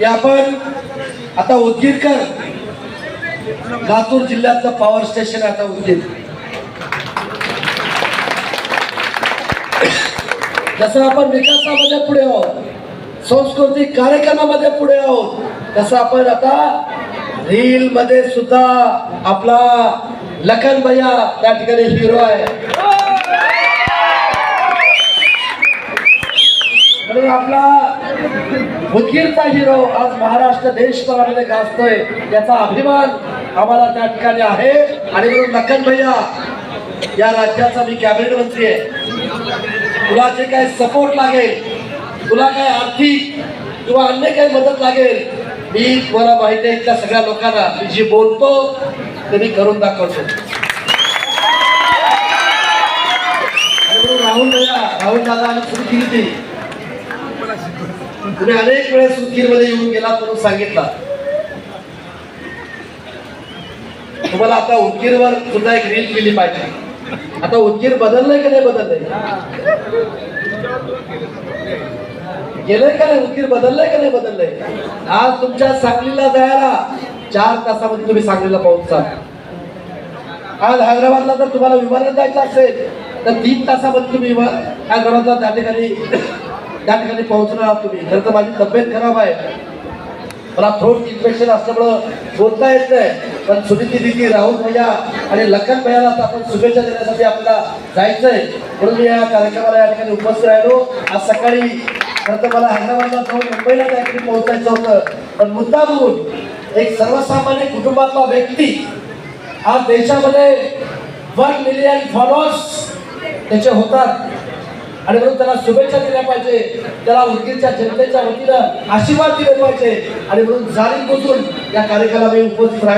आपण आता उदगीरकर लातूर जिल्ह्यातलं पॉवर स्टेशन आता उदगीर. जसं आपण विकासामध्ये पुढे आहोत. सांस्कृतिक कार्यक्रमामध्ये पुढे आहोत. तसं आपण आता रील मध्ये सुद्धा आपला लखन भैया त्या ठिकाणी हिरो आहे. म्हणून आपला उदगीरचा हिरो आज महाराष्ट्र देशभरामध्ये गाजतोय. याचा अभिमान आम्हाला त्या ठिकाणी आहे. आणि म्हणून लखन भैया या राज्याचा मी कॅबिनेट मंत्री आहे. तुला जे काही सपोर्ट लागेल तुला काय आर्थिक किंवा अन्य काही मदत लागेल मी तुम्हाला माहिती आहे इथल्या सगळ्या लोकांना. मी जी बोलतो ते मी करून दाखवतो. राहुल भैया राहुल दादा आणि सुरू केली ती. तुम्ही अनेक वेळेस उदगीरमध्ये येऊन गेला म्हणून सांगितला. तुम्हाला आता उदगीरवर सुद्धा एक रील केली पाहिजे. आता उदगीर बदललंय का नाही बदललंय? गेलंय का नाही? उदगीर बदललंय का नाही बदललंय? आज तुमच्या सांगलीला जायला चार तासामध्ये तुम्ही सांगलीला पोहोचता आज हैदराबादला जर तुम्हाला विमानात जायचं असेल तर तीन तासामध्ये तुम्ही हैदराबादला त्या ठिकाणी त्या ठिकाणी पोहोचणार आहात तुम्ही. खरं तर माझी तब्येत खराब आहे. मला थ्रोट इन्फेक्शन असल्यामुळं बोलता येत नाही. पण सुनीती दिदी राहुल भैया आणि लखन भैयाला तर आपण शुभेच्छा देण्यासाठी आपल्याला जायचंय. म्हणून मी या कार्यक्रमाला या ठिकाणी उपस्थित राहिलो. आज सकाळी खरं तर मला हैदराबादला जाऊन मुंबईला त्या ठिकाणी पोहोचायचं होतं. पण मुद्दा म्हणून एक सर्वसामान्य कुटुंबातला व्यक्ती आज देशामध्ये वन मिलियन फॉलोअर्स त्याचे होतात. आणि म्हणून त्याला शुभेच्छा दिल्या पाहिजे. त्याला उदगीरच्या जनतेच्या वतीनं आशीर्वाद दिले पाहिजे. आणि म्हणून जाणीव बुजून या कार्यक्रमाला मी उपस्थित